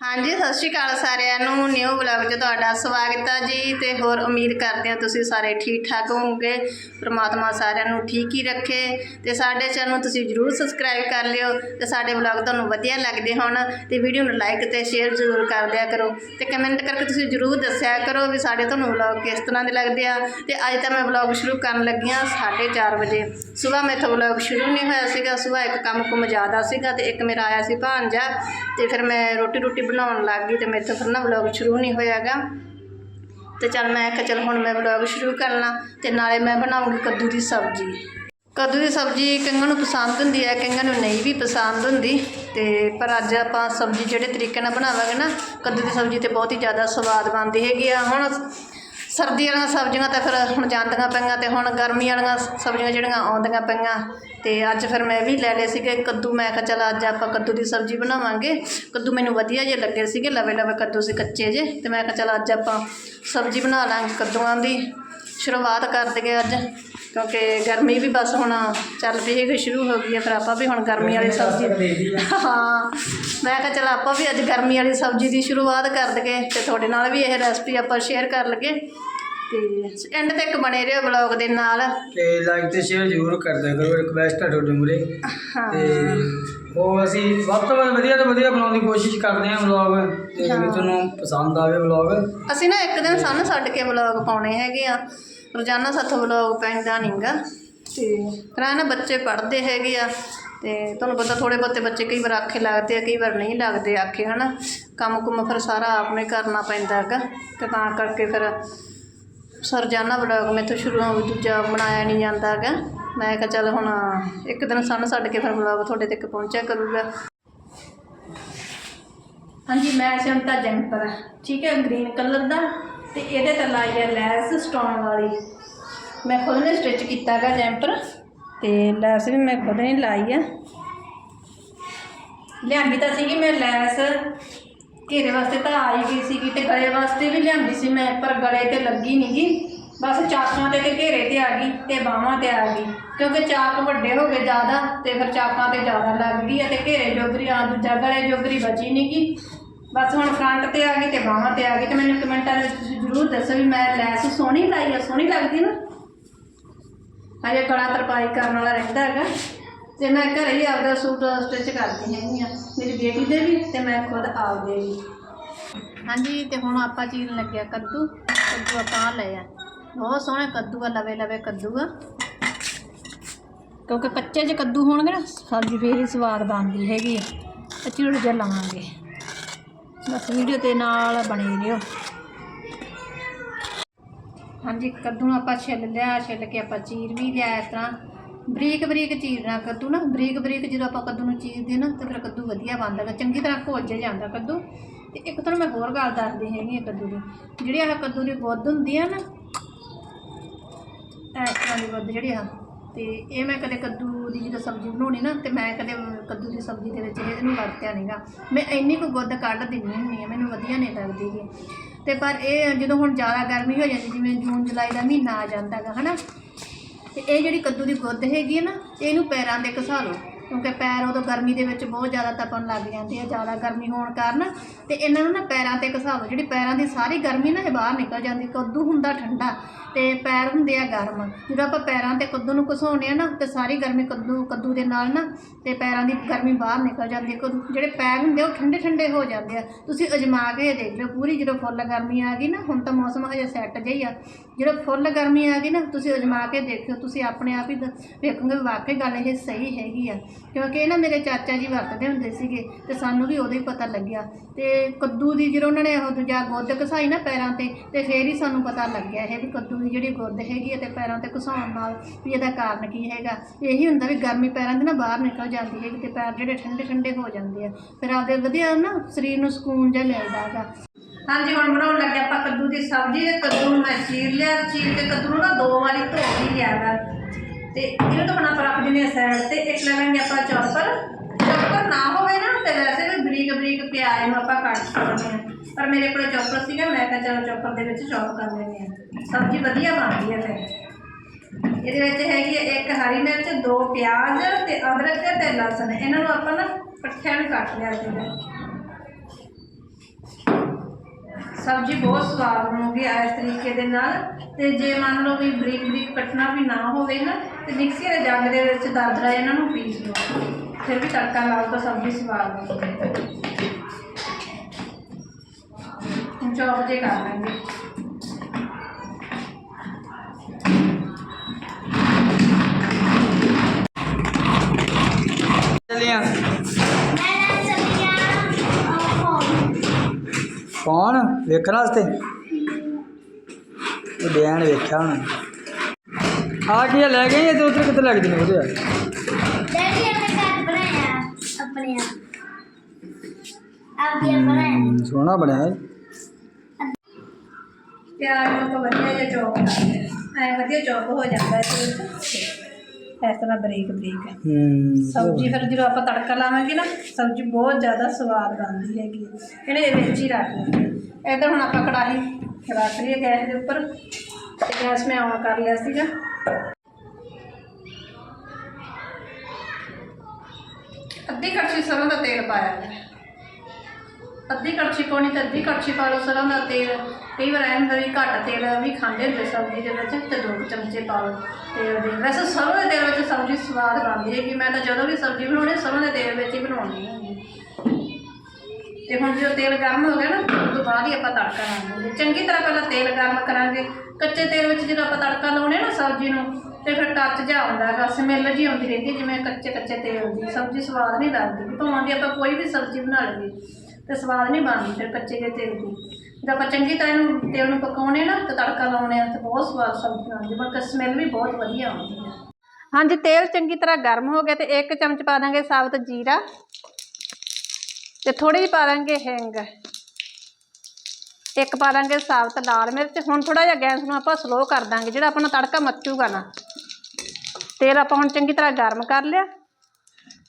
ਹਾਂਜੀ, ਸਤਿ ਸ਼੍ਰੀ ਅਕਾਲ ਸਾਰਿਆਂ ਨੂੰ। ਨਿਊ ਵਲੌਗ 'ਚ ਤੁਹਾਡਾ ਸਵਾਗਤ ਹੈ ਜੀ ਤੇ ਹੋਰ ਉਮੀਦ ਕਰਦੇ ਹਾਂ ਤੁਸੀਂ ਸਾਰੇ ਠੀਕ ਠਾਕ ਹੋਵੋਗੇ, ਪ੍ਰਮਾਤਮਾ ਸਾਰਿਆਂ ਨੂੰ ਠੀਕ ਹੀ ਰੱਖੇ ਤੇ ਸਾਡੇ ਚੈਨਲ ਨੂੰ ਤੁਸੀਂ ਜਰੂਰ ਸਬਸਕ੍ਰਾਈਬ ਕਰ ਲਿਓ ਤੇ ਸਾਡੇ ਵਲੌਗ ਤੁਹਾਨੂੰ ਵਧੀਆ ਲੱਗਦੇ ਹੋਣ ਤੇ ਵੀਡੀਓ ਨੂੰ ਲਾਈਕ ਤੇ ਸ਼ੇਅਰ ਜ਼ਰੂਰ ਕਰ ਦਿਆ ਕਰੋ ਤੇ ਕਮੈਂਟ ਕਰਕੇ ਤੁਸੀਂ ਜਰੂਰ ਦੱਸਿਆ ਕਰੋ ਵੀ ਸਾਡੇ ਤੁਹਾਨੂੰ ਵਲੌਗ ਕਿਸ ਤਰ੍ਹਾਂ ਦੇ ਲੱਗਦੇ ਆ ਤੇ ਅੱਜ ਤਾਂ ਮੈਂ ਵਲੌਗ ਸ਼ੁਰੂ ਕਰਨ ਲੱਗੀ ਹਾਂ 4:30 ਵਜੇ। ਸਵੇਰ ਮੈਥੋਂ ਵਲੌਗ ਸ਼ੁਰੂ ਨਹੀਂ ਹੋਇਆ ਸੀਗਾ ਸਵੇਰ ਇੱਕ ਕੰਮ ਕੁਮ ਜ਼ਿਆਦਾ ਸੀਗਾ ਤੇ ਇੱਕ ਮੇਰਾ ਆਇਆ ਸੀ ਭਾਂਜਾ ਤੇ ਫਿਰ ਮੈਂ ਰੋਟੀ ਰੋਟੀ ਬਣਾਉਣ ਲੱਗ ਗਈ ਤੇ ਮੇਰੇ ਤੋਂ ਫਿਰ ਨਾ ਵਲੌਗ ਸ਼ੁਰੂ ਨਹੀਂ ਹੋਇਆਗਾ। ਤੇ ਚੱਲ ਮੈਂ ਕਿਹਾ ਚੱਲ ਹੁਣ ਮੈਂ ਵਲੌਗ ਸ਼ੁਰੂ ਕਰਨਾ ਤੇ ਨਾਲੇ ਮੈਂ ਬਣਾਉਂਗੀ ਕੱਦੂ ਦੀ ਸਬਜ਼ੀ। ਕੱਦੂ ਦੀ ਸਬਜ਼ੀ ਕਈਆਂ ਨੂੰ ਪਸੰਦ ਹੁੰਦੀ ਹੈ ਕਈਆਂ ਨੂੰ ਨਹੀਂ ਵੀ ਪਸੰਦ ਹੁੰਦੀ। ਤੇ ਪਰ ਅੱਜ ਆਪਾਂ ਸਬਜ਼ੀ ਜਿਹੜੇ ਤਰੀਕੇ ਨਾਲ ਬਣਾਵਾਂਗੇ ਨਾ, ਕੱਦੂ ਦੀ ਸਬਜ਼ੀ ਤੇ ਬਹੁਤ ਹੀ ਜ਼ਿਆਦਾ ਸਵਾਦ ਬਣਦੀ ਹੈਗੀ ਆ। ਹੁਣ ਸਰਦੀ ਵਾਲੀਆਂ ਸਬਜ਼ੀਆਂ ਤਾਂ ਫਿਰ ਹੁਣ ਜਾਂਦੀਆਂ ਪਈਆਂ ਤੇ ਹੁਣ ਗਰਮੀ ਵਾਲੀਆਂ ਸਬਜ਼ੀਆਂ ਜਿਹੜੀਆਂ ਆਉਂਦੀਆਂ ਪਈਆਂ। ਤੇ ਅੱਜ ਫਿਰ ਮੈਂ ਵੀ ਲੈ ਲਏ ਸੀਗੇ ਕੱਦੂ। ਮੈਂ ਕਿਹਾ ਚੱਲ ਅੱਜ ਆਪਾਂ ਕੱਦੂ ਦੀ ਸਬਜ਼ੀ ਬਣਾਵਾਂਗੇ। ਕੱਦੂ ਮੈਨੂੰ ਵਧੀਆ ਜਿਹੇ ਲੱਗੇ ਸੀਗੇ, ਲਵੇ ਲਵੇ ਕੱਦੂ ਸੀ ਕੱਚੇ ਜੇ ਤੇ ਮੈਂ ਕਿਹਾ ਚੱਲ ਅੱਜ ਆਪਾਂ ਸਬਜ਼ੀ ਬਣਾ ਲਾਂਗੇ ਕੱਦੂਆਂ ਦੀ। ਸ਼ੁਰੂਆਤ ਕਰ ਦਈਏ ਅੱਜ। ਕਿਉਂਕਿ ਗਰਮੀ ਵੀ ਬਸ ਹੁਣ ਚੱਲ ਪਈ ਹੈ ਸ਼ੁਰੂ ਹੋ ਗਈ ਹੈ ਫਿਰ ਆਪਾਂ ਵੀ ਹੁਣ ਗਰਮੀ ਵਾਲੀ ਸਬਜ਼ੀ ਹਾਂ ਮੈਂ ਕਿਹਾ ਚਲ ਆਪਾਂ ਵੀ ਅੱਜ ਗਰਮੀ ਵਾਲੀ ਸਬਜ਼ੀ ਦੀ ਸ਼ੁਰੂਆਤ ਕਰ ਦਈਏ ਤੇ ਤੁਹਾਡੇ ਨਾਲ ਵੀ ਇਹ ਰੈਸਪੀ ਆਪਾਂ ਸ਼ੇਅਰ ਕਰ ਲਗੇ ਤੇ ਐਂਡ ਤੱਕ ਬਣੇ ਰਹੋ ਬਲੌਗ ਦੇ ਨਾਲ। ਤੇ ਲਾਈਕ ਤੇ ਸ਼ੇਅਰ ਜ਼ਰੂਰ ਕਰ ਦਿਆ ਕਰੋ ਰਿਕਵੈਸਟ ਹੈ ਤੁਹਾਡੇ ਮੂਰੇ ਤੇ ਉਹ ਅਸੀਂ ਵੱਧ ਤੋਂ ਵੱਧ ਵਧੀਆ ਤੋਂ ਵਧੀਆ ਬਣਾਉਣ ਦੀ ਕੋਸ਼ਿਸ਼ ਕਰਦੇ ਹਾਂ ਵਲੌਗ ਤੇ ਜੇ ਤੁਹਾਨੂੰ ਪਸੰਦ ਆਵੇ ਵਲੌਗ ਅਸੀਂ ਨਾ ਇੱਕ ਦਿਨ ਸਾਨੂੰ ਛੱਡ ਕੇ ਵਲੌਗ ਪਾਉਣੇ ਹੈਗੇ ਆ। ਰੋਜ਼ਾਨਾ ਸਾਥੋਂ ਵਲੌਗ ਪੈਂਦਾ ਨਹੀਂਗਾ ਤੇ ਫਿਰ ਆਹ ਨਾ ਬੱਚੇ ਪੜ੍ਹਦੇ ਹੈਗੇ ਆ ਤੇ ਤੁਹਾਨੂੰ ਪਤਾ ਥੋੜੇ ਬਹੁਤੇ ਬੱਚੇ ਕਈ ਵਾਰ ਆਖੇ ਲੱਗਦੇ ਆ ਕਈ ਵਾਰ ਨਹੀਂ ਲੱਗਦੇ ਆਖੇ ਹਨਾ। ਕੰਮ ਕੁਮ ਫਿਰ ਸਾਰਾ ਆਪਣੇ ਕਰਨਾ ਪੈਂਦਾ ਹੈਗਾ। ਤੇ ਤਾਂ ਕਰਕੇ ਫਿਰ ਸਰਜਾਨਾ ਵਲੌਗ ਮੈਥੋਂ ਸ਼ੁਰੂ ਹੋ ਦੂਜਾ ਬਣਾਇਆ ਨਹੀਂ ਜਾਂਦਾ ਹੈਗਾ। ਮੈਂ ਕਿਹਾ ਚੱਲ ਹੁਣ ਇੱਕ ਦਿਨ ਸਾਨੂੰ ਛੱਡ ਕੇ ਫਿਰ ਵਲੌਗ ਤੁਹਾਡੇ ਤੱਕ ਪਹੁੰਚਿਆ ਕਰੂਗਾ। ਹਾਂਜੀ ਮੈਂ ਸਿੰਤਾ ਜੰਪਰ ਠੀਕ ਹੈ ਗ੍ਰੀਨ ਕਲਰ ਦਾ। ਤੇ ਇਹਦੇ ਤੇ ਲਾਈ ਹੈ ਲੈਸ ਸਟੋਨ ਵਾਲੀ। ਮੈਂ ਖੁਦ ਨੇ ਸਟਿਚ ਕੀਤਾ ਗਾ ਜੈਂਪਰ, ਤੇ ਲੈਸ ਵੀ ਮੈਂ ਖੁਦ ਨੇ ਲਾਈ ਆ। ਲਿਆਂਦੀ ਤਾਂ ਸੀਗੀ ਮੈਂ ਲੈਸ, ਘੇਰੇ ਵਾਸਤੇ ਤਾਂ ਆਈ ਗਈ ਸੀਗੀ ਤੇ ਗਲੇ ਵਾਸਤੇ ਵੀ ਲਿਆਂਦੀ ਸੀ ਮੈਂ, ਪਰ ਗਲੇ ਤੇ ਲੱਗੀ ਨਹੀਂਗੀ ਬਸ ਚਾਕਾਂ ਤੇ ਤੇ ਘੇਰੇ ਤੇ ਆ ਗਈ ਤੇ ਬਾਹਾਂ ਤੇ ਆ ਗਈ, ਕਿਉਂਕਿ ਚਾਕ ਵੱਡੇ ਹੋ ਗਏ ਜ਼ਿਆਦਾ ਤੇ ਫਿਰ ਚਾਕਾਂ ਤੇ ਜ਼ਿਆਦਾ ਲੱਗ ਗਈ ਅਤੇ ਘੇਰੇ ਜੋਗਰੀ ਆ ਦੂਜਾ ਗਲੇ ਜੋਗਰੀ ਬਚੀ ਨਹੀਂਗੀ ਬਸ ਹੁਣ ਫਰੰਟ ਤੇ ਆ ਗਈ ਤੇ ਬਾਹਾਂ ਤੇ ਆ ਗਈ ਤੇ ਮੈਨੂੰ ਕਮੈਂਟਾਂ ਵਿੱਚ ਤੁਸੀਂ ਜ਼ਰੂਰ ਦੱਸੋ ਵੀ ਮੈਂ ਲੈਸ ਸੋਹਣੀ ਲਾਈ ਆ, ਸੋਹਣੀ ਲੱਗਦੀ ਨਾ। ਹਜੇ ਗਲਾ ਤਰਪਾਈ ਕਰਨ ਵਾਲਾ ਰਹਿੰਦਾ ਹੈਗਾ। ਤੇ ਮੈਂ ਘਰੇ ਹੀ ਆਪਦਾ ਸੂਟ ਸਟਿਚ ਕਰਦੀ ਹੈਗੀ ਆ, ਮੇਰੀ ਬੇਟੀ ਦੇ ਵੀ ਤੇ ਮੈਂ ਖੁਦ ਆਪਦੇ ਵੀ। ਹਾਂਜੀ, ਤੇ ਹੁਣ ਆਪਾਂ ਚੀਨ ਲੱਗਿਆ ਕੱਦੂ ਕੱਦੂ ਆਪਾਂ ਲਏ ਆ। ਬਹੁਤ ਸੋਹਣੇ ਕੱਦੂ ਆ, ਲਵੇ ਲਵੇ ਕੱਦੂ ਆ। ਕਿਉਂਕਿ ਕੱਚੇ ਜੇ ਕੱਦੂ ਹੋਣਗੇ ਨਾ ਸਬਜ਼ੀ ਫੇਰ ਹੀ ਸਵਾਦ ਬਣਦੀ ਹੈਗੀ ਆ। ਕੱਚੀ ਰੋਟੀ ਲਾਵਾਂਗੇ। ਬਸ ਵੀਡੀਓ ਤੇ ਨਾਲ ਬਣੇ ਰਹੋ। ਹਾਂਜੀ ਕੱਦੂ ਨੂੰ ਆਪਾਂ ਛਿੱਲ ਲਿਆ, ਛਿੱਲ ਕੇ ਆਪਾਂ ਚੀਰ ਵੀ ਲਿਆ ਇਸ ਤਰ੍ਹਾਂ। ਬਰੀਕ ਬਰੀਕ ਚੀਰਨਾ ਕੱਦੂ ਨਾ, ਬਰੀਕ ਬਰੀਕ ਜਦੋਂ ਆਪਾਂ ਕੱਦੂ ਨੂੰ ਚੀਰਦੇ ਨਾ, ਤਾਂ ਫਿਰ ਕੱਦੂ ਵਧੀਆ ਬਣਦਾ ਗਾ। ਚੰਗੀ ਤਰ੍ਹਾਂ ਘੁੱਲ ਜਾਂਦਾ ਕੱਦੂ। ਤੇ ਇੱਕ ਤੁਹਾਨੂੰ ਮੈਂ ਹੋਰ ਗੱਲ ਦੱਸਦੀ ਹੈਗੀ ਆ ਕੱਦੂ ਦੀ। ਜਿਹੜੀ ਆਹ ਕੱਦੂ ਦੀ ਗੁੱਦ ਹੁੰਦੀ ਆ ਨਾ, ਇਸ ਤਰ੍ਹਾਂ ਦੀ ਗੁੱਦ ਜਿਹੜੀ ਆ ਤੇ ਇਹ ਮੈਂ ਕਦੇ ਕੱਦੂ ਦੀ ਜਦੋਂ ਸਬਜ਼ੀ ਬਣਾਉਣੀ ਨਾ, ਤੇ ਮੈਂ ਕਦੇ ਕੱਦੂ ਦੀ ਸਬਜ਼ੀ ਦੇ ਵਿੱਚ ਇਹਨੂੰ ਵਰਤਿਆ ਨਹੀਂਗਾ ਮੈਂ ਇੰਨੀ ਕੁ ਗੁੱਦ ਕੱਢ ਦਿੰਦੀ ਹੁੰਦੀ ਆ ਮੈਨੂੰ ਵਧੀਆ ਨਹੀਂ ਲੱਗਦੀ ਗੀ। ਤੇ ਪਰ ਇਹ ਜਦੋਂ ਹੁਣ ਜ਼ਿਆਦਾ ਗਰਮੀ ਹੋ ਜਾਂਦੀ, ਜਿਵੇਂ ਜੂਨ, ਜੁਲਾਈ ਦਾ ਮਹੀਨਾ ਆ ਜਾਂਦਾ ਹੈਗਾ ਹਨਾ? ਤੇ ਇਹ ਜਿਹੜੀ ਕੱਦੂ ਦੀ ਗੁੱਦ ਹੈਗੀ ਹੈ ਨਾ, ਇਹਨੂੰ ਪੈਰਾਂ ਤੇ ਘਸਾ ਲਓ। ਕਿਉਂਕਿ ਪੈਰ ਉਦੋਂ ਗਰਮੀ ਦੇ ਵਿੱਚ ਬਹੁਤ ਜ਼ਿਆਦਾ ਤਪਣ ਲੱਗ ਜਾਂਦੇ ਆ, ਜ਼ਿਆਦਾ ਗਰਮੀ ਹੋਣ ਕਾਰਨ। ਤੇ ਇਹਨਾਂ ਨੂੰ ਨਾ ਪੈਰਾਂ ਤੇ ਘਸਾ ਲਓ। ਜਿਹੜੀ ਪੈਰਾਂ ਦੀ ਸਾਰੀ ਗਰਮੀ ਨਾ, ਇਹ ਬਾਹਰ ਨਿਕਲ ਜਾਂਦੀ, ਕੱਦੂ ਹੁੰਦਾ ਠੰਡਾ। ਤੇ ਪੈਰ ਹੁੰਦੇ ਆ ਗਰਮ। ਜਦੋਂ ਆਪਾਂ ਪੈਰਾਂ ਤੇ ਕੱਦੂ ਨੂੰ ਘਸਾਉਂਦੇ ਆ ਨਾ, ਤੇ ਸਾਰੀ ਗਰਮੀ ਕੱਦੂ ਕੱਦੂ ਦੇ ਨਾਲ ਨਾ, ਤੇ ਪੈਰਾਂ ਦੀ ਗਰਮੀ ਬਾਹਰ ਨਿਕਲ ਜਾਂਦੀ ਹੈ ਜਿਹੜੇ ਪੈਰ ਹੁੰਦੇ ਆ, ਉਹ ਠੰਡੇ ਠੰਡੇ ਹੋ ਜਾਂਦੇ ਆ। ਤੁਸੀਂ ਅਜਮਾ ਕੇ ਦੇਖ ਲਓ ਪੂਰੀ, ਜਦੋਂ ਫੁੱਲ ਗਰਮੀ ਆ ਗਈ ਨਾ, ਹੁਣ ਤਾਂ ਮੌਸਮ ਹਜੇ ਸੈੱਟ ਜਿਹਾ ਹੀ ਆ। ਜਦੋਂ ਫੁੱਲ ਗਰਮੀ ਆ ਗਈ ਨਾ, ਤੁਸੀਂ ਅਜਮਾ ਕੇ ਦੇਖਿਓ, ਤੁਸੀਂ ਆਪਣੇ ਆਪ ਹੀ ਦ- ਵੇਖੋਗੇ ਵੀ ਵਾਕਈ ਗੱਲ ਇਹ ਸਹੀ ਹੈਗੀ ਆ। ਕਿਉਂਕਿ ਇਹ ਨਾ ਮੇਰੇ ਚਾਚਾ ਜੀ ਵਰਤਦੇ ਹੁੰਦੇ ਸੀਗੇ, ਤੇ ਸਾਨੂੰ ਵੀ ਉਦੋਂ ਹੀ ਪਤਾ ਲੱਗਿਆ। ਤੇ ਕੱਦੂ ਦੀ ਜਦੋਂ ਉਹਨਾਂ ਨੇ ਉਹ ਦੂਜਾ ਗੁੱਦ ਘਸਾਈ ਨਾ ਪੈਰਾਂ ਤੇ ਤੇ ਫੇਰ ਹੀ ਸਾਨੂੰ ਪਤਾ ਲੱਗਿਆ ਇਹ ਵੀ ਕੱਦੂ ਦੀ ਜਿਹੜੀ ਗੁੱਦ ਹੈਗੀ ਹੈ ਤੇ ਪੈਰਾਂ ਤੇ ਘਸਾਉਣ ਨਾਲ ਵੀ ਇਹਦਾ ਕਾਰਨ ਕੀ ਹੈਗਾ। ਇਹੀ ਹੁੰਦਾ ਵੀ ਗਰਮੀ ਪੈਰਾਂ ਦੀ ਨਾ ਬਾਹਰ ਨਿਕਲ ਜਾਂਦੀ ਹੈਗੀ ਤੇ ਪੈਰ ਜਿਹੜੇ ਠੰਡੇ ਠੰਡੇ ਹੋ ਜਾਂਦੇ ਆ। ਫਿਰ ਆਪਦੇ ਵਧੀਆ ਨਾ ਸਰੀਰ ਨੂੰ ਸਕੂਨ ਜਿਹਾ ਮਿਲਦਾ ਹੈਗਾ। ਹਾਂਜੀ, ਹੁਣ ਬਣਾਉਣ ਲੱਗੇ ਆਪਾਂ ਕੱਦੂ ਦੀ ਸਬਜ਼ੀ ਤੇ ਕੱਦੂ ਨੂੰ ਮੈਂ ਚੀਰ ਲਿਆ, ਚੀਰ ਕੇ ਕੱਦੂ ਨੂੰ ਨਾ ਦੋ ਵਾਰੀ ਧੋ ਵੀ ਲਿਆ ਵਾ। ਤੇ ਇਹਨੂੰ ਤਾਂ ਬਣਾ ਰੱਖ ਦਿੰਦੇ ਆ ਸਾਈਡ ਤੇ, ਇੱਕ ਲਵਾਂਗੇ ਆਪਾਂ ਚੌਪਰ। ਚੌਪਰ ਨਾ ਹੋਵੇ ਨਾ ਤੇ ਵੈਸੇ ਵੀ ਬਰੀਕ ਬਰੀਕ ਪਿਆਜ਼ ਨੂੰ ਆਪਾਂ ਕੱਟ ਸਕਦੇ ਹਾਂ। ਪਰ ਮੇਰੇ ਕੋਲ ਚੌਪਰ ਸੀਗਾ, ਮੈਂ ਕਿਹਾ ਚਲੋ ਚੌਪਰ ਦੇ ਵਿੱਚ ਚੌਪ ਕਰ ਲੈਂਦੇ ਆ ਸਬਜ਼ੀ ਵਧੀਆ ਬਣਦੀ ਹੈ ਫਿਰ। ਇਹਦੇ ਵਿੱਚ ਹੈਗੀ ਹੈ ਇੱਕ ਹਰੀ ਮਿਰਚ, ਦੋ ਪਿਆਜ਼ ਤੇ ਅਦਰਕ ਤੇ ਲਸਣ। ਇਹਨਾਂ ਨੂੰ ਆਪਾਂ ਨਾ ਪੱਠਿਆਂ ਨੂੰ ਕੱਟ ਲਿਆ ਜੀ ਸਬਜ਼ੀ ਬਹੁਤ ਸਵਾਦ ਬਣੂਗੀ ਇਸ ਤਰੀਕੇ ਦੇ ਨਾਲ। ਤੇ ਜੇ ਮੰਨ ਲਓ ਵੀ ਬਰੀਕ ਬਰੀਕ ਕੱਟਣਾ ਵੀ ਨਾ ਹੋਵੇ ਨਾ, ਤੇ ਮਿਕਸੀ ਦੇ ਜੱਗ ਦੇ ਵਿੱਚ ਦਰਦਰਾ ਇਹਨਾਂ ਨੂੰ ਪੀਸ ਲਓ ਫਿਰ ਵੀ ਤੜਕਾ ਲਾਓ ਤਾਂ ਸਬਜ਼ੀ ਸਵਾਦ ਬਣੂਗੀ। ਚੌਪ ਜੇ ਕਰ ਲਾਂਗੇ ਚੱਲੀਆਂ। ਕੌਣ? ਵੇਖਣ ਵਾਸਤੇ? ਉਹ ਡੈਣ ਵੇਖਿਆ ਹੁਣ। ਆ ਕੀ ਆ, ਲੈ ਗਏ ਇਹ ਉਧਰ ਕਿੱਥੇ ਲੱਗ ਜਨੇ ਉਹਦੇ ਆ। ਡੈਡੀ ਨੇ ਘਰ ਬਣਾਇਆ ਆਪਣੇ ਆਪ ਆਪ ਵੀ ਬਣਾਇਆ ਸੋਹਣਾ ਬਣਿਆ ਹੈ ਪਿਆਜ਼ ਨੂੰ ਆਪਾਂ ਵਧੀਆ ਜਿਹਾ ਚੌਪ ਕਰਦੇ ਐ ਵਧੀਆ ਚੌਪ ਹੋ ਜਾਂਦਾ ਤੇ ਇਸ ਤਰ੍ਹਾਂ ਬਰੀਕ ਬਰੀਕ ਹੂੰ। ਸਬਜ਼ੀ ਫਿਰ ਜਦੋਂ ਆਪਾਂ ਤੜਕਾ ਲਾਵਾਂਗੇ ਨਾ ਸਬਜ਼ੀ ਬਹੁਤ ਜ਼ਿਆਦਾ ਸਵਾਦ ਬਣਦੀ ਹੈਗੀ ਹੈ। ਇਹਨੇ ਇਹ ਵਿੱਚ ਹੀ ਰੱਖ ਲੈਣਾ ਇੱਧਰ ਹੁਣ ਆਪਾਂ ਕੜਾਹੀ ਰੱਖ ਲਈ ਹੈ ਗੈਸ ਦੇ ਉੱਪਰ। ਤੇ ਗੈਸ ਮੈਂ ਆਨ ਕਰ ਲਿਆ ਸੀਗਾ। ਅੱਧੀ ਕੜਛੀ ਸਰੋਂ ਦਾ ਤੇਲ ਪਾਇਆ ਹੈ। ਅੱਧੀ ਕੜਛੀ ਪਾਉਣੀ ਤੇ ਅੱਧੀ ਕੜਛੀ ਪਾ ਲਓ ਸਰੋਂ ਦਾ ਤੇਲ। ਕਈ ਵਾਰ ਐਂ ਹੁੰਦਾ ਵੀ ਘੱਟ ਤੇਲ ਵੀ ਖਾਂਦੇ ਹੁੰਦੇ ਸਬਜ਼ੀ ਦੇ ਵਿੱਚ ਤੇ ਦੋ ਕੁ ਚਮਚੇ ਪਾ ਲਓ ਤੇਲ ਦੇ। ਵੈਸੇ ਸਰੋਂ ਦੇ ਤੇਲ ਵਿੱਚ ਸਬਜ਼ੀ ਸਵਾਦ ਬਣਦੀ ਹੈ ਕਿ ਮੈਂ ਤਾਂ ਜਦੋਂ ਵੀ ਸਬਜ਼ੀ ਬਣਾਉਣੀ ਸਰੋਂ ਦੇ ਤੇਲ ਵਿੱਚ ਹੀ ਬਣਾਉਣੀ ਹੈ ਤੇ ਹੁਣ ਜਦੋਂ ਤੇਲ ਗਰਮ ਹੋ ਗਿਆ ਨਾ, ਉਸ ਤੋਂ ਬਾਅਦ ਹੀ ਆਪਾਂ ਤੜਕਾ ਲਾਵਾਂਗੇ ਚੰਗੀ ਤਰ੍ਹਾਂ ਪਹਿਲਾਂ ਤੇਲ ਗਰਮ ਕਰਾਂਗੇ। ਕੱਚੇ ਤੇਲ ਵਿੱਚ ਜਦੋਂ ਆਪਾਂ ਤੜਕਾ ਲਾਉਣੇ ਨਾ ਸਬਜ਼ੀ ਨੂੰ, ਤੇ ਫਿਰ ਟੱਚ ਜਿਹਾ ਆਉਂਦਾ ਹੈਗਾ ਸਮੈਲ ਜੀ ਆਉਂਦੀ ਰਹਿੰਦੀ ਜਿਵੇਂ ਕੱਚੇ ਕੱਚੇ ਤੇਲ ਦੀ। ਸਬਜ਼ੀ ਸਵਾਦ ਨਹੀਂ ਲੱਗਦੀ। ਭਾਵੇਂ ਦੀ ਆਪਾਂ ਕੋਈ ਵੀ ਸਬਜ਼ੀ ਬਣਾ ਲਈਏ। ਤੇ ਸਵਾਦ ਨਹੀਂ ਬਣਦੀ ਫਿਰ ਕੱਚੇ ਜਿਹੇ ਤੇਲ ਦੀ। ਜਦੋਂ ਆਪਾਂ ਚੰਗੀ ਤਰ੍ਹਾਂ ਇਹਨੂੰ ਤੇਲ ਨੂੰ ਪਕਾਉਣੇ ਨਾ ਤੇ ਤੜਕਾ ਲਾਉਣੇ ਆ ਤੇ ਬਹੁਤ ਸਵਾਦ ਸਬਜ਼ੀ ਬਣਦੀ ਬਲਕਿ ਸਮੈਲ ਵੀ ਬਹੁਤ ਵਧੀਆ ਆਉਂਦੀ ਹੈ। ਹਾਂਜੀ, ਤੇਲ ਚੰਗੀ ਤਰ੍ਹਾਂ ਗਰਮ ਹੋ ਗਿਆ ਤੇ ਇੱਕ ਚਮਚ ਪਾ ਦਾਂਗੇ ਸਾਬਤ ਜੀਰਾ ਤੇ ਥੋੜੀ ਜਿਹੀ ਪਾ ਦਾਂਗੇ ਹਿੰਗ। ਇੱਕ ਪਾ ਦਾਂਗੇ ਸਾਬਤ ਲਾਲ ਮਿਰਚ ਹੁਣ ਥੋੜਾ ਜਿਹਾ ਗੈਸ ਨੂੰ ਆਪਾਂ ਸਲੋ ਕਰ ਦਾਂਗੇ, ਜਿਹੜਾ ਆਪਣਾ ਤੜਕਾ ਮੱਚੂਗਾ ਨਾ। ਤੇਲ ਆਪਾਂ ਹੁਣ ਚੰਗੀ ਤਰ੍ਹਾਂ ਗਰਮ ਕਰ ਲਿਆ।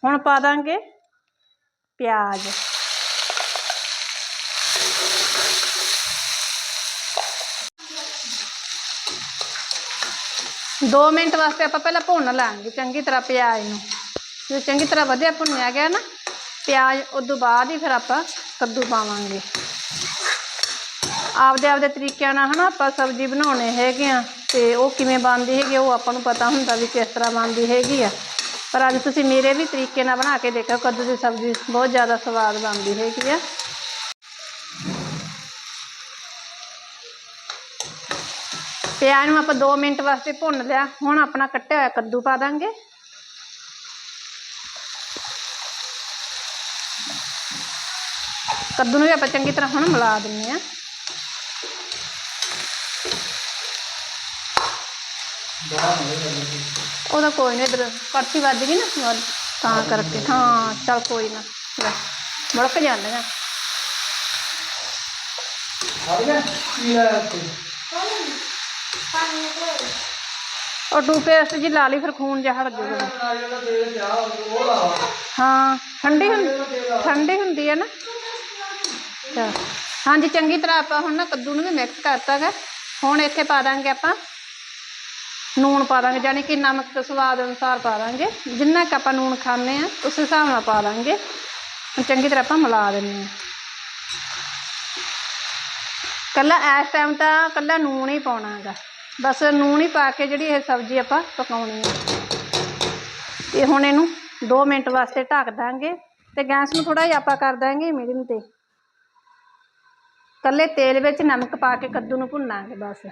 ਹੁਣ ਪਾ ਦਾਂਗੇ ਪਿਆਜ਼। ਦੋ ਮਿੰਟ ਵਾਸਤੇ ਆਪਾਂ ਪਹਿਲਾਂ ਭੁੰਨ ਲਾਂਗੇ ਚੰਗੀ ਤਰ੍ਹਾਂ ਪਿਆਜ਼ ਨੂੰ। ਜਦੋਂ ਚੰਗੀ ਤਰ੍ਹਾਂ ਵਧੀਆ ਭੁੰਨਿਆ ਗਿਆ ਨਾ ਪਿਆਜ਼ ਉਦੋਂ ਬਾਅਦ ਹੀ ਫਿਰ ਆਪਾਂ ਕੱਦੂ ਪਾਵਾਂਗੇ। ਆਪਦੇ ਆਪਦੇ ਤਰੀਕਿਆਂ ਨਾਲ ਹਨਾ ਆਪਾਂ ਸਬਜ਼ੀ ਬਣਾਉਣੇ ਹੈਗੇ ਆ ਤੇ ਉਹ ਕਿਵੇਂ ਬਣਦੀ ਹੈਗੀ ਆ, ਉਹ ਆਪਾਂ ਨੂੰ ਪਤਾ ਹੁੰਦਾ ਵੀ ਕਿਸ ਤਰ੍ਹਾਂ ਬਣਦੀ ਹੈਗੀ ਆ। ਪਰ ਅੱਜ ਤੁਸੀਂ ਮੇਰੇ ਵੀ ਤਰੀਕੇ ਨਾਲ ਬਣਾ ਕੇ ਦੇਖੋ ਕੱਦੂ ਦੀ ਸਬਜ਼ੀ ਬਹੁਤ ਜ਼ਿਆਦਾ ਸਵਾਦ ਬਣਦੀ ਹੈਗੀ ਆ। ਪਿਆਜ਼ ਨੂੰ ਆਪਾਂ 2 ਮਿੰਟ ਵਾਸਤੇ ਭੁੰਨ ਲਿਆ। ਹੁਣ ਆਪਣਾ ਕੱਟਿਆ ਹੋਇਆ ਕੱਦੂ ਪਾ ਦਾਂਗੇ। ਕੱਦੂ ਨੂੰ ਵੀ ਆਪਾਂ ਚੰਗੀ ਤਰ੍ਹਾਂ ਹੁਣ ਮਿਲਾ ਦਿੰਦੇ ਆ। ਉਹਦਾ ਕੋਈ ਨਹੀਂ ਇਧਰ ਕੜਛੀ ਵੱਜ ਗਈ ਨਾ ਤਾਂ ਕਰਕੇ ਹਾਂ ਚਲ ਕੋਈ ਨਾ ਲੈ, ਮੁੜਕ ਜਾਂਦੀਆਂ ਆ। ਗਿਆ ਕੀ ਆ ਇੱਥੇ ਪਾਣੀ ਕੋਲ ਉਹ ਟੂਪੇਸਟ ਜੀ ਲਾ ਲਈ ਫਿਰ ਖੂਨ ਜਿਹਾ ਹਟ ਜਾਊਗਾ ਨਾਰੀਅਲ ਦਾ ਤੇਲ ਪਿਆ ਉਹ ਲਾਵਾ ਹਾਂ ਠੰਡੀ ਹੁੰਦੀ ਠੰਡੀ ਹੁੰਦੀ ਹੈ ਨਾ ਅੱਛਾ ਹਾਂਜੀ ਚੰਗੀ ਤਰ੍ਹਾਂ ਆਪਾਂ ਹੁਣ ਨਾ ਕੱਦੂ ਨੂੰ ਵੀ ਮਿਕਸ ਕਰਤਾ ਗਾ ਹੁਣ ਇੱਥੇ ਪਾ ਦਾਂਗੇ ਆਪਾਂ ਨੂਣ ਪਾ ਦਾਂਗੇ ਯਾਨੀ ਕਿ ਨਮਕ ਦੇ ਸਵਾਦ ਅਨੁਸਾਰ ਪਾ ਦਾਂਗੇ ਜਿੰਨਾ ਕੁ ਆਪਾਂ ਨੂਣ ਖਾਂਦੇ ਆ ਉਸ ਹਿਸਾਬ ਨਾਲ ਪਾ ਦਾਂਗੇ ਹੁਣ ਚੰਗੀ ਤਰ੍ਹਾਂ ਆਪਾਂ ਮਿਲਾ ਦਿੰਦੇ ਆ ਕੱਲਾ ਇਸ ਟਾਈਮ ਤਾਂ ਕੱਲਾ ਨੂਣ ਹੀ ਪਾਉਣਾ ਹੈਗਾ ਬਸ ਨੂਣ ਹੀ ਪਾ ਕੇ ਜਿਹੜੀ ਇਹ ਸਬਜ਼ੀ ਆਪਾਂ ਪਕਾਉਣੀ ਹੈ ਤੇ ਹੁਣ ਇਹਨੂੰ 2 ਮਿੰਟ ਵਾਸਤੇ ਢੱਕ ਦਾਂਗੇ ਤੇ ਗੈਸ ਨੂੰ ਥੋੜਾ ਜਿਹਾ ਆਪਾਂ ਕਰ ਦਾਂਗੇ ਮੀਡੀਅਮ ਤੇ। ਕੱਲੇ ਤੇਲ ਵਿੱਚ ਨਮਕ ਪਾ ਕੇ ਕੱਦੂ ਨੂੰ ਭੁੰਨਾਂਗੇ ਬਸ।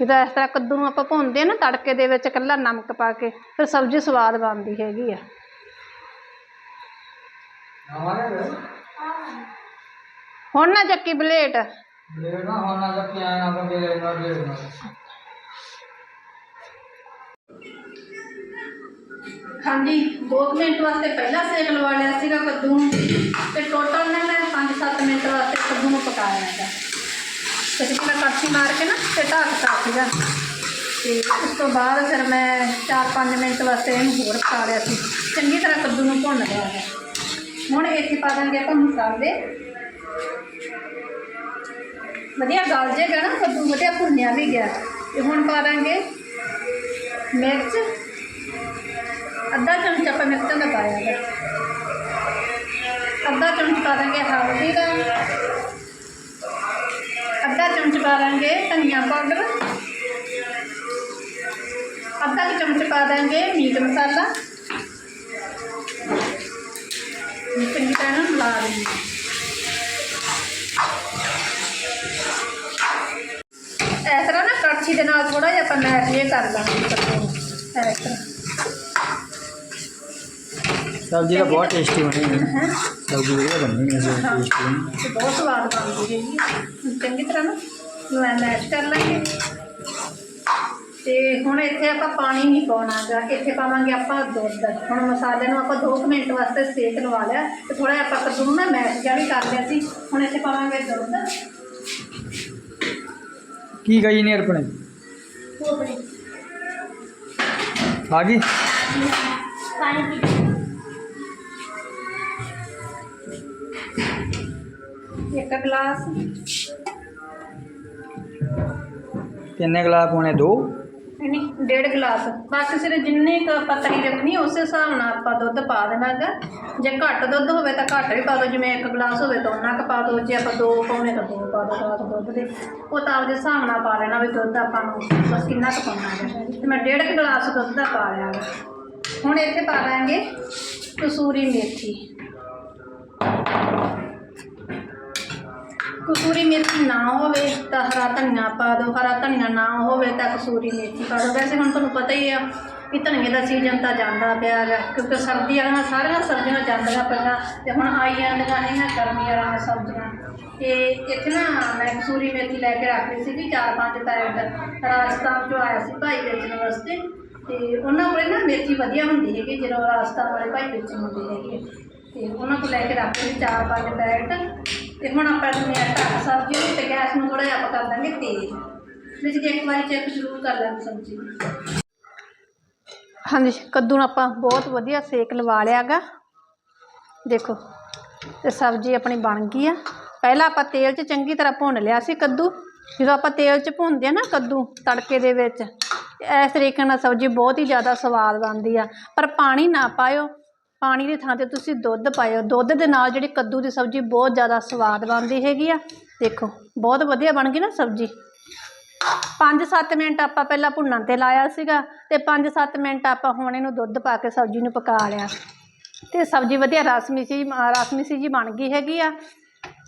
ਜਦੋਂ ਇਸ ਤਰ੍ਹਾਂ ਕੱਦੂ ਨੂੰ ਆਪਾਂ ਭੁੰਨਦੇ ਆ ਨਾ ਤੜਕੇ ਦੇ ਵਿੱਚ ਕੱਲਾ ਨਮਕ ਪਾ ਕੇ ਫਿਰ ਸਬਜ਼ੀ ਸਵਾਦ ਬਣਦੀ ਹੈਗੀ ਆ। ਹੁਣ ਨਾ ਚੱਕੀ ਬਲੇਟ ਲੈ ਨਾ ਹੁਣ ਨਾ ਕਿ ਆਇਆ ਨਾ ਕਿ ਲੈ ਨਾ ਲੈ ਨਾ ਹਾਂਜੀ 2 ਮਿੰਟ ਵਾਸਤੇ ਪਹਿਲਾਂ ਸੇਕ ਲਵਾ ਲਿਆ ਸੀਗਾ ਕੱਦੂ ਨੂੰ ਤੇ ਟੋਟਲ ਨੇ ਮੈਂ 5-7 ਮਿੰਟ ਵਾਸਤੇ ਕੱਦੂ ਨੂੰ ਪਕਾਇਆ ਹੈਗਾ ਤੇ ਫਿਰ ਮੈਂ ਕੜਛੀ ਮਾਰ ਕੇ ਨਾ ਤੇ ਢੱਕਤਾ ਸੀਗਾ ਤੇ ਉਸ ਤੋਂ ਬਾਅਦ ਫਿਰ ਮੈਂ 4-5 ਮਿੰਟ ਵਾਸਤੇ ਇਹਨੂੰ ਹੋਰ ਪਕਾ ਲਿਆ ਸੀ ਚੰਗੀ ਤਰ੍ਹਾਂ ਕੱਦੂ ਨੂੰ ਭੁੰਨ ਲਿਆ ਹੈ ਹੁਣ ਇੱਥੇ ਪਾ ਦਾਂਗੇ ਆਪਾਂ ਮਸਾਲੇ ਵਧੀਆ ਗਲ ਜੇਗਾ ਨਾ ਕੱਦੂ ਵਧੀਆ ਭੁੰਨਿਆ ਵੀ ਗਿਆ। ਤੇ ਹੁਣ ਪਾ ਦਾਂਗੇ ਮਿਰਚ। ਅੱਧਾ ਚਮਚ ਆਪਾਂ ਮਿਰਚਾਂ ਦਾ ਪਾਇਆ ਹੈ ਅੱਧਾ ਚਮਚ ਪਾ ਦਾਂਗੇ ਹਲਦੀ ਦਾ। ਪਾ ਦਾਂਗੇ ਧਨੀਆ ਪਾਊਡਰ। ਅੱਧਾ ਕੁ ਚਮਚ ਪਾ ਦਾਂਗੇ ਮੀਟ ਮਸਾਲਾ। ਚੰਗੀ ਤਰ੍ਹਾਂ ਨਾਲ ਮਿਲਾ ਦੇਣੀ ਕੜਛੀ ਦੇ ਨਾਲ ਥੋੜਾ ਜਿਹਾ ਆਪਾਂ ਮੈਸ਼ ਇਹ ਕਰ ਲਾਂਗੇ ਸਬਜ਼ੀ ਤਾਂ ਬਹੁਤ ਟੇਸਟੀ ਬਣੀ ਹੈ। ਸਬਜ਼ੀ ਵਧੀਆ ਬਣੀ ਹੈ ਹਾਂ। ਟੇਸਟੀ ਬਹੁਤ ਸਵਾਦ ਬਣਦੀ ਹੈ। ਜੀ ਚੰਗੀ ਤਰ੍ਹਾਂ ਨਾ ਕਰ ਲਾਂਗੇ। ਤੇ ਹੁਣ ਇੱਥੇ ਆਪਾਂ ਪਾਣੀ ਨਹੀਂ ਪਾਉਣਾਗਾ। ਇੱਥੇ ਪਾਵਾਂਗੇ ਆਪਾਂ ਦੁੱਧ। ਹੁਣ ਮਸਾਲੇ ਨੂੰ ਆਪਾਂ 2 ਮਿੰਟ ਵਾਸਤੇ ਸੇਕ ਲਵਾ ਲਿਆ। ਤੇ ਥੋੜਾ ਜਿਹਾ ਆਪਾਂ ਕੱਦੂ ਨਾ ਮੈਸ਼ ਜਿਹਾ ਵੀ ਕਰ ਲਿਆ ਸੀ। ਹੁਣ ਇੱਥੇ ਪਾਵਾਂਗੇ ਦੁੱਧ। ਕੀ ਗਈ ਨੇ ਆਪਣੇ? ਆ ਗਈ? ਪਾਣੀ ਪੀ ਇੱਕ ਗਲਾਸ। ਕਿੰਨੇ ਗਲਾਸ ਪਾਉਣੇ ਦੋ। ਡੇਢ ਗਲਾਸ। ਬਾਕੀ ਸਿਰ ਜਿੰਨੇ ਕੁ ਆਪਾਂ ਰੱਖਣੀ, ਉਸੇ ਹਿਸਾਬ ਨਾਲ ਆਪਾਂ ਦੁੱਧ ਪਾ ਦੇਣਾ ਗਾ ਜੇ ਘੱਟ ਦੁੱਧ ਹੋਵੇ ਤਾਂ ਘੱਟ ਵੀ ਪਾ ਦਿਓ, ਜਿਵੇਂ ਇੱਕ ਗਲਾਸ ਹੋਵੇ ਤਾਂ ਉਹਨਾਂ ਕੁ ਪਾ ਦਿਓ, ਜੇ ਆਪਾਂ ਦੋ ਪਾਉਣੇ ਤਾਂ ਦੋ ਪਾ ਦਿਓ ਗਲਾਸ ਦੁੱਧ ਦੇ। ਉਹ ਤਾਂ ਆਪਦੇ ਹਿਸਾਬ ਨਾਲ ਪਾ ਲੈਣਾ ਵੀ ਦੁੱਧ ਆਪਾਂ ਨੂੰ ਬਸ ਕਿੰਨਾ ਕੁ ਪਾਉਣਾ ਹੈ ਤੇ ਮੈਂ ਡੇਢ ਕੁ ਗਲਾਸ ਦੁੱਧ ਦਾ ਪਾ ਲਿਆ ਗਾ। ਹੁਣ ਇੱਥੇ ਪਾ ਦਾਂਗੇ ਕਸੂਰੀ ਮੇਥੀ। ਕਸੂਰੀ ਮੇਥੀ ਨਾ ਹੋਵੇ ਤਾਂ ਹਰਾ ਧਨੀਆ ਪਾ ਦਿਓ, ਹਰਾ ਧਨੀਆ ਨਾ ਹੋਵੇ ਤਾਂ ਕਸੂਰੀ ਮੇਥੀ ਪਾ ਦਿਓ। ਵੈਸੇ ਹੁਣ ਤੁਹਾਨੂੰ ਪਤਾ ਹੀ ਆ ਕਿ ਧਨੀਏ ਦਾ ਸੀਜ਼ਨ ਤਾਂ ਜਾਂਦਾ ਪਿਆ ਗਾ ਕਿਉਂਕਿ ਸਰਦੀ ਵਾਲੀਆਂ ਸਾਰੀਆਂ ਸਬਜ਼ੀਆਂ ਜਾਂਦੀਆਂ ਪਈਆਂ ਤੇ ਹੁਣ ਆਈ ਜਾਂਦੀਆਂ ਇਹਨਾਂ ਗਰਮੀ ਵਾਲੀਆਂ ਸਬਜ਼ੀਆਂ। ਤੇ ਇੱਥੇ ਨਾ ਮੈਂ ਕਸੂਰੀ ਮੇਥੀ ਲੈ ਕੇ ਰੱਖ ਲਈ ਸੀਗੀ ਚਾਰ ਪੰਜ ਪੈਕਟ, ਰਾਜਸਥਾਨ ਚੋਂ ਆਇਆ ਸੀ ਭਾਈ ਵੇਚਣ ਵਾਸਤੇ। ਤੇ ਉਹਨਾਂ ਕੋਲੇ ਨਾ ਮੇਥੀ ਵਧੀਆ ਹੁੰਦੀ ਹੈਗੀ, ਜਦੋਂ ਰਾਜਸਥਾਨ ਵਾਲੇ ਭਾਈ ਵੇਚਣ ਹੁੰਦੇ ਹੈਗੇ। ਤੇ ਉਹਨਾਂ ਕੋਲ ਲੈ ਕੇ ਰੱਖ ਲਈ ਚਾਰ ਪੰਜ ਪੈਕਟ। ਤੇ ਹੁਣ ਆਪਾਂ ਜਿਵੇਂ ਸਬਜ਼ੀ ਨੂੰ ਤੇ ਗੈਸ ਨੂੰ ਥੋੜਾ ਜਿਹਾ ਆਪਾਂ ਕਰ ਦਾਂਗੇ ਤੇਜ਼ ਵਿੱਚ ਜੇ ਇੱਕ ਵਾਰੀ ਚੈੱਕ ਜ਼ਰੂਰ ਕਰ ਲੈਣੀ ਸਬਜ਼ੀ। ਹਾਂਜੀ, ਕੱਦੂ ਨੂੰ ਆਪਾਂ ਬਹੁਤ ਵਧੀਆ ਸੇਕ ਲਵਾ ਲਿਆਗਾ। ਦੇਖੋ, ਤੇ ਸਬਜ਼ੀ ਆਪਣੀ ਬਣ ਗਈ ਆ। ਪਹਿਲਾਂ ਆਪਾਂ ਤੇਲ 'ਚ ਚੰਗੀ ਤਰ੍ਹਾਂ ਭੁੰਨ ਲਿਆ ਸੀ ਕੱਦੂ। ਜਦੋਂ ਆਪਾਂ ਤੇਲ 'ਚ ਭੁੰਨਦੇ ਆ ਨਾ ਕੱਦੂ ਤੜਕੇ ਦੇ ਵਿੱਚ ਇਸ ਤਰੀਕੇ ਨਾਲ ਸਬਜ਼ੀ ਬਹੁਤ ਹੀ ਜ਼ਿਆਦਾ ਸਵਾਦ ਬਣਦੀ ਆ। ਪਰ ਪਾਣੀ ਨਾ ਪਾਇਓ। ਪਾਣੀ ਦੀ ਥਾਂ ਤੇ ਤੁਸੀਂ ਦੁੱਧ ਪਾਇਓ। ਦੁੱਧ ਦੇ ਨਾਲ ਜਿਹੜੀ ਕੱਦੂ ਦੀ ਸਬਜ਼ੀ ਬਹੁਤ ਜ਼ਿਆਦਾ ਸਵਾਦ ਬਣਦੀ ਹੈਗੀ ਆ। ਦੇਖੋ, ਬਹੁਤ ਵਧੀਆ ਬਣ ਗਈ ਨਾ ਸਬਜ਼ੀ। 5-7 ਮਿੰਟ ਆਪਾਂ ਪਹਿਲਾਂ ਭੁੰਨਣ ਤੇ ਲਾਇਆ ਸੀਗਾ ਤੇ 5-7 ਮਿੰਟ ਆਪਾਂ ਹੁਣ ਇਹਨੂੰ ਦੁੱਧ ਪਾ ਕੇ ਸਬਜ਼ੀ ਨੂੰ ਪਕਾ ਲਿਆ। ਤੇ ਸਬਜ਼ੀ ਵਧੀਆ ਰਸਮੀ ਸੀ ਰਸਮੀ ਸੀ ਜੀ ਬਣ ਗਈ ਹੈਗੀ ਆ।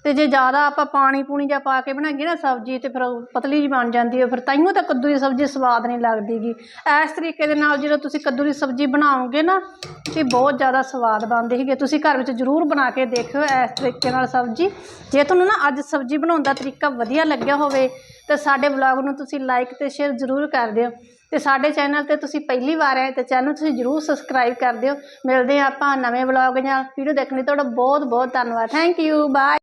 ਤੇ ਜੇ ਜ਼ਿਆਦਾ ਆਪਾਂ ਪਾਣੀ ਪੂਣੀ ਜਾਂ ਪਾ ਕੇ ਬਣਾਈਏ ਨਾ ਸਬਜ਼ੀ ਤੇ ਫਿਰ ਉਹ ਪਤਲੀ ਜਿਹੀ ਬਣ ਜਾਂਦੀ ਹੈ, ਫਿਰ ਤਾਈਓ ਤਾਂ ਕੱਦੂ ਦੀ ਸਬਜ਼ੀ ਸਵਾਦ ਨਹੀਂ ਲੱਗਦੀ ਗੀ ਇਸ ਤਰੀਕੇ ਦੇ ਨਾਲ ਜਦੋਂ ਤੁਸੀਂ ਕੱਦੂ ਦੀ ਸਬਜ਼ੀ ਬਣਾਓਗੇ ਨਾ, ਤੇ ਬਹੁਤ ਜ਼ਿਆਦਾ ਸਵਾਦ ਬਣਦੀ ਹੈਗੀ ਤੁਸੀਂ ਘਰ ਵਿੱਚ ਜ਼ਰੂਰ ਬਣਾ ਕੇ ਦੇਖਿਓ ਇਸ ਤਰੀਕੇ ਨਾਲ ਸਬਜ਼ੀ। ਜੇ ਤੁਹਾਨੂੰ ਨਾ ਅੱਜ ਸਬਜ਼ੀ ਬਣਾਉਣ ਦਾ ਤਰੀਕਾ ਵਧੀਆ ਲੱਗਿਆ ਹੋਵੇ, ਤਾਂ ਸਾਡੇ ਵਲੌਗ ਨੂੰ ਤੁਸੀਂ ਲਾਈਕ ਤੇ ਸ਼ੇਅਰ ਜ਼ਰੂਰ ਕਰ ਦਿਓ। ਤੇ ਸਾਡੇ ਚੈਨਲ ਤੇ ਤੁਸੀਂ ਪਹਿਲੀ ਵਾਰ ਆਏ, ਤੇ ਚੈਨਲ ਤੁਸੀਂ ਜ਼ਰੂਰ ਸਬਸਕ੍ਰਾਈਬ ਕਰ ਦਿਓ। ਮਿਲਦੇ ਹਾਂ ਆਪਾਂ ਨਵੇਂ ਵਲੌਗ ਜਾਂ ਵੀਡੀਓ ਦੇਖਣ ਲਈ ਤੁਹਾਡਾ ਬਹੁਤ ਬਹੁਤ ਧੰਨਵਾਦ। Thank you bye